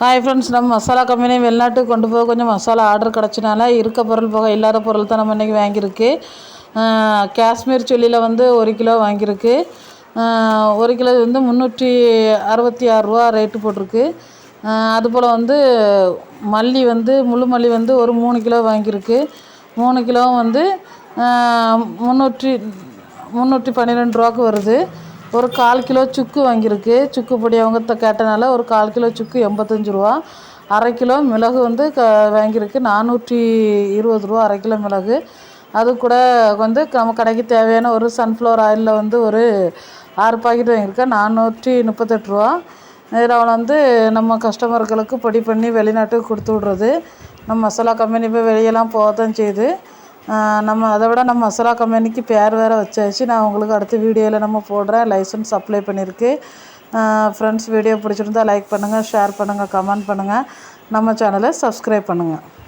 Hi friends நம்ம masala company வெளிநாட்டுக்கு கொண்டு போக கொஞ்சம் மசாலா ஆர்டர் கிடச்சினால இருக்க பொருள் போக இல்லாத பொருள் தான் நம்ம இன்றைக்கி வாங்கியிருக்கு. காஷ்மீர் சில்லியில் வந்து ஒரு கிலோ வாங்கியிருக்கு. ஒரு கிலோ வந்து முந்நூற்றி அறுபத்தி ஆறுரூவா ரேட்டு போட்டிருக்கு. அதுபோல் வந்து மல்லி வந்து முழு மல்லி வந்து ஒரு மூணு கிலோ வாங்கியிருக்கு. மூணு கிலோவும் வந்து முந்நூற்றி முந்நூற்றி பன்னிரெண்டு ரூபாக்கு வருது. ஒரு கால் கிலோ சுக்கு வாங்கியிருக்கு. சுக்கு பொடி அவங்க கேட்டனால ஒரு கால் கிலோ சுக்கு எண்பத்தஞ்சு ரூபா. அரை கிலோ மிளகு வந்து க வாங்கியிருக்கு. நானூற்றி இருபது ரூபா அரை கிலோ மிளகு. அது கூட வந்து நம்ம கடைக்கு தேவையான ஒரு சன்ஃப்ளவர் ஆயிலில் வந்து ஒரு ஆறு பாக்கெட் வாங்கியிருக்கேன். நானூற்றி முப்பத்தெட்டு ரூபா. இதில் வந்து நம்ம கஸ்டமர்களுக்கு பொடி பண்ணி வெளிநாட்டுக்கு கொடுத்து விட்றது. நம்ம மசாலா கம்பெனி போய் வெளியெல்லாம் போக தான் செய்யுது. நம்ம அதை விட நம்ம மசாலா கம்பெனிக்கு பேர் வேறு வச்சாச்சு. நான் உங்களுக்கு அடுத்த வீடியோவில் நம்ம போடுறேன் லைசன்ஸ் அப்ளை பண்ணியிருக்கு ஃப்ரெண்ட்ஸ் வீடியோ பிடிச்சிருந்தா லைக் பண்ணுங்கள் ஷேர் பண்ணுங்கள் கமெண்ட் பண்ணுங்கள் நம்ம சேனலை சப்ஸ்கிரைப் பண்ணுங்கள்